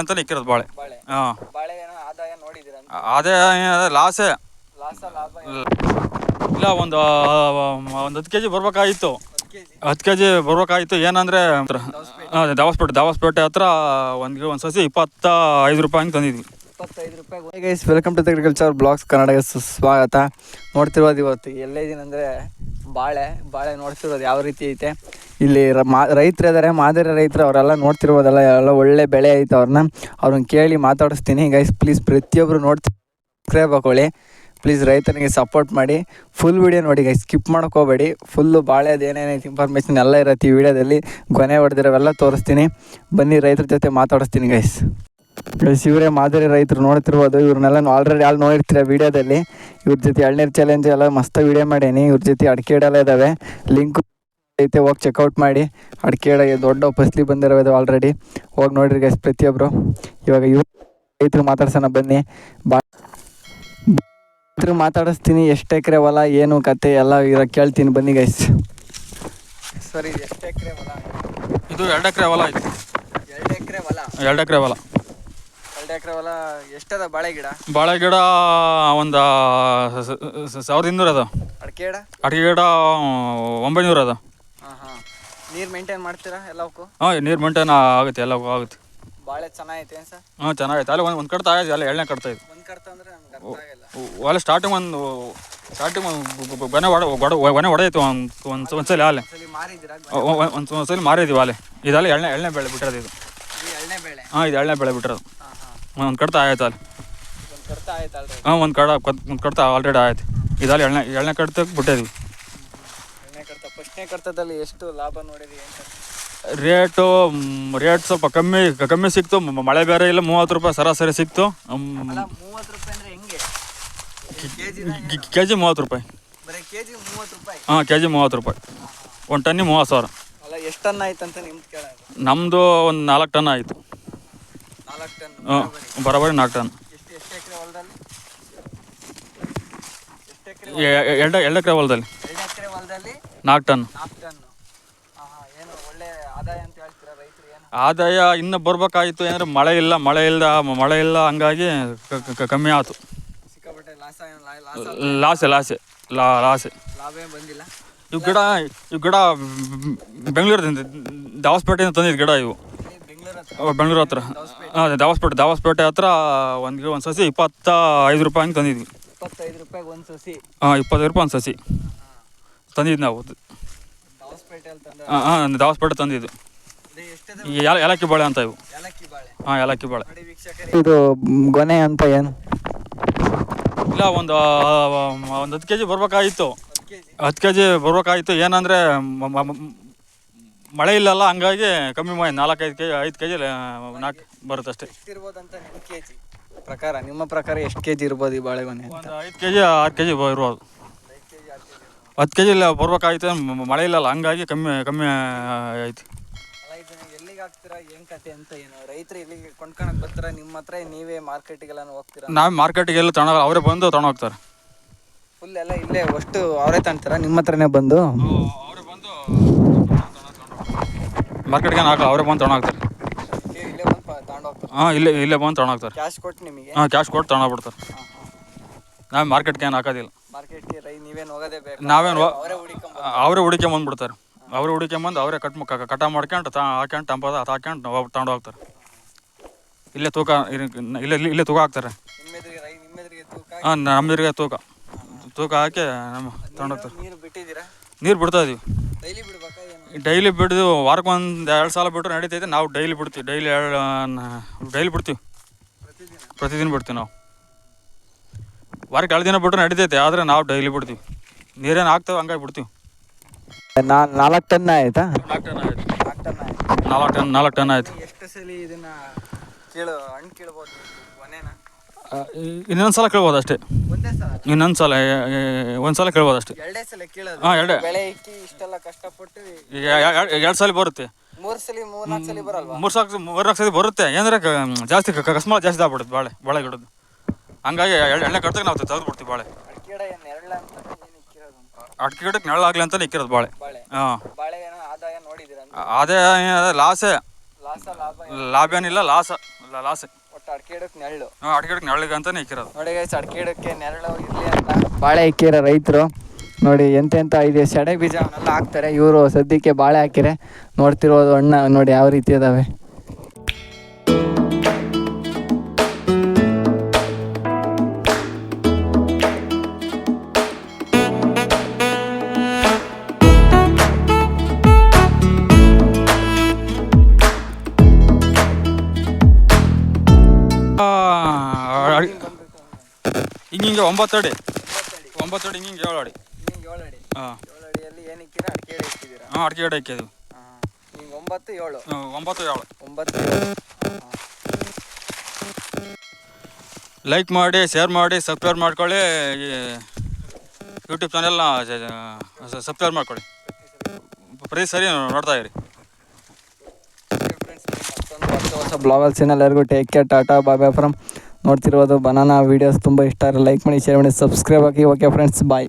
ಅಂತ ಇಕ್ಕಿರೋದು ಬಾಳೆ. ಬಾಳೆ. ಹಾಂ. ಬಾಳೆ ಏನೋ ಆದಾಯ ನೋಡಿದ್ದೀರಾ ಅದೇ ಲಾಸೇ ಲಾಸ ಲಾಭ ಇಲ್ಲ ಒಂದು ಒಂದು ಹತ್ತು ಕೆ ಜಿ ಬರ್ಬೇಕಾಗಿತ್ತು. ಹತ್ತು ಕೆ ಜಿ ಬರ್ಬೇಕಾಗಿತ್ತು. ಏನಂದರೆ ದಾವಸ್ಪೇಟೆ. ದಾವಸ್ಪೇಟೆ ಹತ್ರ ಒಂದು ಒಂದು ಸಸಿ ಇಪ್ಪತ್ತ ಐದು ರೂಪಾಯಿ ಹಂಗೆ ತಂದಿದ್ವಿ. ಇಪ್ಪತ್ತೈದು ರೂಪಾಯಿ. Guys welcome to agriculture blogs Kannada ಸ್ವಾಗತ. ನೋಡ್ತಿರೋದು ಇವತ್ತು ಎಲ್ಲೇ ಅಂದರೆ ಬಾಳೆ ಬಾಳೆ ನೋಡ್ತಿರೋದು ಯಾವ ರೀತಿ ಐತೆ? ಇಲ್ಲಿ ಮಾ, ರೈತರು ಇದ್ದಾರೆ ಮಾದರಿ ರೈತರು ಅವರೆಲ್ಲ ನೋಡ್ತಿರ್ಬೋದಲ್ಲ, ಎಲ್ಲ ಒಳ್ಳೆ ಬೆಳೆ ಐತೆ ಅವ್ರನ್ನ. ಅವ್ರನ್ನ ಕೇಳಿ ಮಾತಾಡಿಸ್ತೀನಿ. ಗೈಸ್ ಪ್ಲೀಸ್ ಪ್ರತಿಯೊಬ್ಬರು ನೋಡ್ತಿ ಸಬ್ಸ್ಕ್ರೈಬ್ ಹಾಕೊಳ್ಳಿ. ಪ್ಲೀಸ್ ರೈತನಿಗೆ ಸಪೋರ್ಟ್ ಮಾಡಿ. ಫುಲ್ ವಿಡಿಯೋ ನೋಡಿ ಗೈಸ್ ಸ್ಕಿಪ್ ಮಾಡ್ಕೋಬೇಡಿ ಫುಲ್ಲು ಬಾಳೆದು ಏನೇನೈತೆ ಇನ್ಫಾರ್ಮೇಷನ್ ಎಲ್ಲ ಇರುತ್ತೆ ಈ ವಿಡಿಯೋದಲ್ಲಿ ಕೊನೆ ಹೊಡೆದಿರೋವೆಲ್ಲ ತೋರಿಸ್ತೀನಿ. ಬನ್ನಿ ರೈತರ ಜೊತೆ ಮಾತಾಡಿಸ್ತೀನಿ ಗೈಸ್ ಗೈಸ್ ಇವರೇ ಮಾದರಿ ರೈತರು ನೋಡ್ತಿರ್ಬೋದು ಇವ್ರನ್ನೆಲ್ಲ ಆಲ್ರೆಡಿ ಅಲ್ಲಿ ನೋಡಿರ್ತೀರ ವಿಡಿಯೋದಲ್ಲಿ. ಇವ್ರ ಜೊತೆ ಎಳ್ನೀರು ಚಾಲೆಂಜ್ ಎಲ್ಲ ಮಸ್ತ್ ವಿಡಿಯೋ ಮಾಡೀನಿ ಇವ್ರ ಜೊತೆ ಅಡಿಕೆ ಇದಾವೆ. ಎಲ್ಲ ಇದ್ದಾವೆ ಲಿಂಕ್ ಐತೆ ಹೋಗಿ ಚೆಕ್ಔಟ್ ಮಾಡಿ. ಅಡಿಕೆ ಗಿಡ ದೊಡ್ಡ ಫಸ್ಲಿ ಬಂದಿರೋದು ಆಲ್ರೆಡಿ ಹೋಗಿ ನೋಡಿರಿ ಗೈಸ್ ಪ್ರತಿಯೊಬ್ಬರು ಇವಾಗ ಇವ್ರು ರೈತರು ಮಾತಾಡ್ಸೋಣ ಬನ್ನಿ. ಬಾ ರೈತರು ಮಾತಾಡಿಸ್ತೀನಿ ಎಷ್ಟು ಎಕರೆ ಹೊಲ ಏನು ಕತೆ ಎಲ್ಲ ಇರೋ ಕೇಳ್ತೀನಿ ಬನ್ನಿ ಗೈಸ್ ಸರಿ ಎಷ್ಟು ಎಕರೆ ಹೊಲ? ಇದು ಎರಡು ಎಕರೆ ಹೊಲ ಆಯ್ತು ಎರಡು ಎಕರೆ ಹೊಲ. ಎರಡು ಎಕರೆ ಹೊಲ. ಎರಡು ಎಕರೆ ಹೊಲ ಎಷ್ಟದ ಬಾಳೆ ಗಿಡ? ಬಾಳೆ ಗಿಡ ಒಂದು ಸಾವಿರದ ಇನ್ನೂರು ಅದ. ಅಡಿಕೆ ಗಿಡ? ಅಡಿಕೆ ಗಿಡ ಒಂಬೈನೂರು ಅದ. ಹಾಂ ಹಾಂ. ನೀರು ಮೇಂಟೈನ್ ಮಾಡ್ತೀರಾ ಎಲ್ಲವಕ್ಕೂ? ಹಾಂ ನೀರು ಮೇಂಟೈನ್ ಆಗುತ್ತೆ ಎಲ್ಲ ಆಗುತ್ತೆ. ಬಾಳೆ ಚೆನ್ನಾಗೈತೆ ಏನು ಸರ್? ಹಾಂ ಚೆನ್ನಾಗೈತೆ. ಅಲ್ಲಿ ಒಂದು ಒಂದು ಕಡ್ತಾ ಆಯ್ತು ಅಲ್ಲಿ ಎಳ್ಳೆ ಕಡ್ತಾ ಇದೆ ಒಂದು ಕಡ್ತ ಅಂದರೆ ನಮ್ಗೆ ಅರ್ಥ ಆಗಲ್ಲ. ಒಲೆ ಸ್ಟಾರ್ಟಿಂಗ್ ಒಂದು ಸ್ಟಾರ್ಟಿಂಗ್ ಗೊನೆ ಹೊಡ ಹೊಡ ಗೊನೆ ಹೊಡೆಯಿತು ಒಂದು ಒಂದು ಒಂದ್ಸಲಿ ಆಲೆ ಒಂದು ಸಲ ಮಾರಿದ್ವಿ ಹಾಲೆ ಇದೆಲ್ಲ ಎಳ್ಳೆ ಎಳ್ಳೆ ಬೆಳೆ ಬಿಟ್ಟಿರೋದು ಇದು. ಎಣ್ಣೆ ಬೇಳೆ? ಹಾಂ ಇದು ಎಳ್ಳೆ ಬೆಳೆ ಬಿಟ್ಟಿರೋದು. ಒಂದು ಕಡತ ಆಯ್ತು ಅಲ್ಲಿ. ಹಾಂ ಒಂದು ಕಡ ಒಂದು ಕಡತ ಆಲ್ರೆಡಿ ಆಯ್ತು. ಇದಲ್ಲ ಕಡ್ತಕ್ಕೆ ಬಿಟ್ಟಿದ್ವಿ. ಎಣ್ಣೆ ಕಡ್ತ ಫಸ್ಟ್ನೇ ಕಡ್ತದಲ್ಲಿ ಎಷ್ಟು ಲಾಭ ನೋಡಿದ್ವಿ? ರೇಟು ರೇಟ್ ಸ್ವಲ್ಪ ಕಮ್ಮಿ ಕಮ್ಮಿ ಸಿಕ್ತು. ಮಳೆ ಬೇರೆ ಇಲ್ಲ ಮೂವತ್ತು ರೂಪಾಯಿ ಸರಾಸರಿ ಸಿಕ್ತು. ಕೆ ಜಿ ಮೂವತ್ತು ರೂಪಾಯಿ ಹಾಂ ಕೆ ಜಿ ಮೂವತ್ತು ರೂಪಾಯಿ. ಒಂದು ಟನ್ನಿ ಮೂವತ್ತು ಸಾವಿರ. ಅಲ್ಲ ಎಷ್ಟು ಟನ್ ಆಯ್ತಂತ ನಿಮ್ಗೆ ಕೇಳೋದು? ನಮ್ಮದು ಒಂದು ನಾಲ್ಕು ಟನ್ ಆಯಿತು. ಹಾಂ ಬರೋಬ್ಬರಿ ನಾಲ್ಕು ಟನ್ ಎರಡು ಎರಡು ಎಕರೆ ಹೊಲದಲ್ಲಿ. ನಾಲ್ಕು ಟನ್ ಆದಾಯ ಇನ್ನು ಬರ್ಬೇಕಾಗಿತ್ತು ಏನಂದ್ರೆ ಮಳೆ ಇಲ್ಲ ಮಳೆ ಇಲ್ಲ ಮಳೆ ಇಲ್ಲ ಹಂಗಾಗಿ ಕಮ್ಮಿ ಆಯ್ತು ಲಾಸ ಲಾಸ ಲಾ ಲಾಸೆ. ಇವು ಗಿಡ ಇವು ಗಿಡ ಬೆಂಗಳೂರಿಂದ ದಾವಸ್ಪೇಟೆಯಿಂದ ತಂದಿದ್ದು ಗಿಡ ಇವು. ಬೆಂಗಳೂರು ಹತ್ರ. ಅದೇ ದಾವಸ್ಪೇಟೆ ದಾವಸ್ಪೇಟೆ ಹತ್ರ ಒಂದು ಒಂದು ಸಸಿ ಇಪ್ಪತ್ತ ಐದು ರೂಪಾಯಿ ಹಂಗೆ ತಂದಿದ್ವಿ. ಇಪ್ಪತ್ತೈದು ರೂಪಾಯಿಗೆ ಒಂದು ಸಸಿ. ಹಾಂ ಇಪ್ಪತ್ತೈದು ರೂಪಾಯಿ ಒಂದು ಸಸಿ. ತಂದಿದ್ದು ನಾವು. ಹಾಂ ಹಾಂ ದಾವಸ್ಪೇಟೆ ತಂದಿದ್ದು. ಏಲ ಏಲಕ್ಕಿ ಬಾಳೆ ಅಂತ ಇವು. ಹಾಂ ಏಲಕ್ಕಿ ಬಾಳೆ. ಇದು ಗೊನೆ ಅಂತ ಏನು? ಇಲ್ಲ ಒಂದು ಒಂದು ಹತ್ತು ಕೆ ಜಿ ಬರ್ಬೇಕಾಗಿತ್ತು. ಹತ್ತು ಕೆ ಜಿ ಬರ್ಬೇಕಾಗಿತ್ತು. ಏನಂದರೆ ಮಳೆ ಇಲ್ಲಲ್ಲ ಹಂಗಾಗಿ ಕಮ್ಮಿ ಮಾಡಿ ನಾಲ್ಕೈದು ಕೆ ಜಿ ಐದು ಕೆ ಜಿ ನಾಲ್ಕು ಬರುತ್ತೆ ಅಷ್ಟೇ ಎಷ್ಟಿರ್ಬೋದಂತ ನಿಮ್ಮ ಕೆ ಜಿ ಪ್ರಕಾರ ನಿಮ್ಮ ಪ್ರಕಾರ ಎಷ್ಟು ಕೆ ಜಿ ಇರ್ಬೋದು ಈ ಬಾಳೆಗೊನೆ ಅಂತ? ಒಂದು ಐದು ಕೆ ಜಿ ಆರು ಕೆ ಜಿ ಇರ್ಬೋದು. ಹತ್ತು ಕೆ ಜಿ ಇಲ್ಲ ಬರ್ಬೇಕಾಗಿತ್ತು ಮ- ಮಳೆ ಇಲ್ಲಲ್ಲ ಹಂಗಾಗಿ ಕಮ್ಮಿ ಕಮ್ಮಿ ಆಯ್ತು. ಎಲ್ಲಿಗೆ ಹಾಕ್ತೀರಾ ಏನು ಕತೆ ಅಂತ ಏನು? ರೈತರು ಇಲ್ಲಿಗೆ ಕೊಂಡ್ಕೊಳಕ್ ಬರ್ತಾರ ನಿಮ್ಮ ಹತ್ರ ನೀವೇ ಮಾರ್ಕೆಟಿಗೆಲ್ಲ ಹೋಗ್ತೀರಾ? ನಾವು ಮಾರ್ಕೆಟಿಗೆ ಎಲ್ಲ ತಗೊಂಡು ಅವರೇ ಬಂದು ತಗೊಂಡು ಹೋಗ್ತಾರೆ. ಫುಲ್ ಎಲ್ಲ ಇಲ್ಲೇ ಅಷ್ಟು ಅವರೇ ತಗೊಂತಾರ ನಿಮ್ಮ ಹತ್ರನೇ ಬಂದು? ಅವರೇ ಬಂದು ಮಾರ್ಕೆಟ್ಗೆ ಹಾಕಲ್ಲ ಅವರೇ ಬಂದು ತಗೊಂಡು ಹೋಗ್ತಾರೆ. ಇಲ್ಲೇ ಬಂದು ತಗೊಂಡು ಹೋಗ್ತಾರೆ. ಹಾಂ ಇಲ್ಲೇ ಇಲ್ಲೇ ಬಂದು ತಗೊಂಡು ಹೋಗ್ತಾರೆ. ಕ್ಯಾಶ್ ಕೊಟ್ಟು ನಿಮಗೆ? ಹಾಂ ಕ್ಯಾಶ್ ಕೊಟ್ಟು ತಗೊಂಡು ಹೋಗ್ಬಿಡ್ತಾರೆ. ನಾವು ಮಾರ್ಕೆಟ್ಗೆ ಏನು ಹಾಕೋದಿಲ್ಲ. ಮಾರ್ಕೆಟ್ಗೆ ರೈ ನೀವೇನು ಹೋಗೋದೇ ಬೇಕು ನಾವೇನು ಅವರೇ ಹುಡಿಕೊಂಬ ಅವರೇ ಹುಡುಕೊಂಬಂದ್ಬಿಡ್ತಾರೆ ಬಂದು ಹುಡುಕೊಂಬಂದು ಅವರೇ ಕಟ್ ಕಟ ಮಾಡ್ಕೊಂಡು ತಾ ಹಾಕ್ಯಂಡು ಟಂಪದ ಅದು ಹಾಕ್ಯಂಡು ತಗೊಂಡು ಹೋಗ್ತಾರೆ. ಇಲ್ಲೇ ತೂಕ ಇಲ್ಲೇ ಇಲ್ಲೇ- ತೂಕ ಹಾಕ್ತಾರೆ. ಹಾಂ ನಮ್ಮದ್ರಿಗೆ ತೂಕ. ತೂಕ ಹಾಕಿ ನಮ್ಮ ತಗೊಂಡು ಹೋಗ್ತಾರೆ. ನೀರು ಬಿಟ್ಟಿದ್ದೀರಾ? ನೀರು ಬಿಡ್ತಾ ಇದೀವಿ. ಡೈಲಿ ಬಿಡ್ಬೇಕಾ ಏನು ಡೈಲಿ ಬಿಡ್ದು ವಾರಕ್ಕೆ ಒಂದು ಎರಡು ಸಲ ಬಿಟ್ಟರೆ ನಡೀತೈತೆ. ನಾವು ಡೈಲಿ ಬಿಡ್ತೀವಿ. ಡೈಲಿ ಎರಡು ಡೈಲಿ ಬಿಡ್ತೀವಿ. ಪ್ರತಿದಿನ? ಪ್ರತಿದಿನ ಬಿಡ್ತೀವಿ ನಾವು. ವಾರಕ್ಕೆ ಎರಡು ದಿನ ಬಿಟ್ಟರೆ ನಡೀತೈತೆ. ಆದರೆ ನಾವು ಡೈಲಿ ಬಿಡ್ತೀವಿ. ನೀರೇನು ಹಾಕ್ತೇವೆ ಹಂಗಾಗಿ ಬಿಡ್ತೀವಿ. ನಾ ನಾಲ್ಕು ಟನ್ ಆಯ್ತಾ? ನಾಲ್ಕು ಟನ್ ಆಯ್ತು. ನಾಲ್ಕು ಟನ್ ಆಯ್ತು. ನಾಲ್ಕು ಟನ್ ನಾಲ್ಕು ಟನ್ ಆಯ್ತು. ಎಷ್ಟು ಸಲ ಇದನ್ನ ಕೇಳು ಹಣ್ಣು ಕೇಳ್ಬೋದು? ಇನ್ನೊಂದು ಸಲ ಕೇಳ್ಬೋದು ಅಷ್ಟೇ. ಒಂದೇ ಸಲ ಇನ್ನೊಂದು ಸಲ ಒಂದು ಸಲ ಕೇಳ್ಬೋದು ಅಷ್ಟೇ. ಎರಡೇ ಸಲ ಕೇಳೋದು. ಹಾಂ ಎರಡೇ. ಬೆಳೆ ಇಕ್ಕಿ ಇಷ್ಟೆಲ್ಲ ಕಷ್ಟಪಟ್ಟು ಈಗ ಎರಡು ಸಲ ಬರುತ್ತೆ. ಮೂರು ಸಲ ಮೂರ್ ನಾಲ್ಕು ಸಲ ಬರಲ್ವಾ? ಮೂರು ಸಾಕು ಮೂರು ನಾಲ್ಕು ಸಲ ಬರುತ್ತೆ. ಏನಂದ್ರೆ ಕ- ಜಾಸ್ತಿ ಕ- ಅಕಸ್ಮಾತ್ ಜಾಸ್ತಿ ಆಗ್ಬಿಡುತ್ತೆ ಬಾಳೆ ಬಾಳೆ ಗಿಡದ್ದು ಹಂಗಾಗಿ ಎಳ್ಳೆ- ಎಣ್ಣೆ ಕಡ್ದಾಗ ನಾವು ತೆಗೆದು ಬಿಡ್ತೀವಿ ಬಾಳೆ. ಅಡಿಕೆ ಗಿಡಕ್ಕೆ ನೆರಳು ನೆರಳ ಅಂತ ಏನು ಇಕ್ಕಿರೋದು ಅಂತ? ಅಡಿಕೆ ಗಿಡಕ್ಕೆ ನೆರಳಾಗ್ಲಿ ಅಂತ ಇಕ್ಕಿರೋದು ಬಾಳೆ. ಬಾಳೆ. ಹಾಂ. ಬಾಳೆ ಏನೋ ಆದಾಯ ನೋಡಿದ್ದೀರ ಅದೇ ಲಾಸೇ. ಲಾಸ ಲಾಭ ಲಾಭ ಏನಿಲ್ಲ ಲಾಸ. ಲಾಸ್. ಒಟ್ಟು ಅಡಿಕೆ ಗಿಡಕ್ಕೆ ನೆರಳು ಅಡಿಗೆ ನೆರಳಿಗೆ ಅಂತಾನೆ ಇಕ್ಕಿರೋದು. ನೋಡಿ ಗೈಸ್ ಅಡಿಕೆ ಗಿಡಕ್ಕೆ ನೆರಳು ಇರಲಿ ಅಂತ. ಬಾಳೆ ಇಕ್ಕಿರೋ ರೈತರು ನೋಡಿ ಎಂತೆಂತ ಇದೆ ಸಡೆ ಬೀಜ ಅವನ್ನೆಲ್ಲ ಹಾಕ್ತಾರೆ. ಇವರು ಸದ್ಯಕ್ಕೆ ಬಾಳೆ ಹಾಕಿರೆ ನೋಡ್ತಿರೋದು ಅಣ್ಣ ನೋಡಿ ಯಾವ ರೀತಿ ಇದಾವೆ. ಹಿಂಗೆ ಹಿಂಗೆ ಒಂಬತ್ತು ಅಡಿ. ಒಂಬತ್ತು ಅಡಿ ಹಿಂಗೆ ಏಳು ಅಡಿ. ಏಳು ಅಡಿ. ಹಾಂ. ಏಳು ಅಡಿಯಲ್ಲಿ ಅಡಿಕೆ ಗಿಡ ಹಾಂ ಅಡಿಕೆ ಗಿಡ ಇಕ್ಕಿದ್ವಿ. ಹಿಂಗೆ ಒಂಬತ್ತು ಏಳು. ಒಂಬತ್ತು ಏಳು. ಒಂಬತ್ತು ಲೈಕ್ ಮಾಡಿ ಶೇರ್ ಮಾಡಿ ಸಬ್ಸ್ಕ್ರೈಬ್ ಮಾಡ್ಕೊಳ್ಳಿ. ಈ ಯೂಟ್ಯೂಬ್ ಚಾನೆಲ್ನ ಸಬ್ಸ್ಕ್ರೈಬ್ ಮಾಡ್ಕೊಳ್ಳಿ. ಪ್ರತಿ ಸರಿ ನೋಡ್ತಾ ಇರಿ. ಹೊಸ ಎಲ್ಲರಿಗೂ ಟೇಕ್ ಕೇರ್ ಟಾಟಾ ಬಾಬಾ ಫ್ರಮ್ ನೋಡ್ತಿರೋದು ಬನಾನಾ ವೀಡಿಯೋಸ್ ತುಂಬ ಇಷ್ಟ. ಲೈಕ್ ಮಾಡಿ ಶೇರ್ ಮಾಡಿ ಸಬ್ಸ್ಕ್ರೈಬ್ ಆಗಿ ಓಕೆ ಫ್ರೆಂಡ್ಸ್ ಬಾಯ್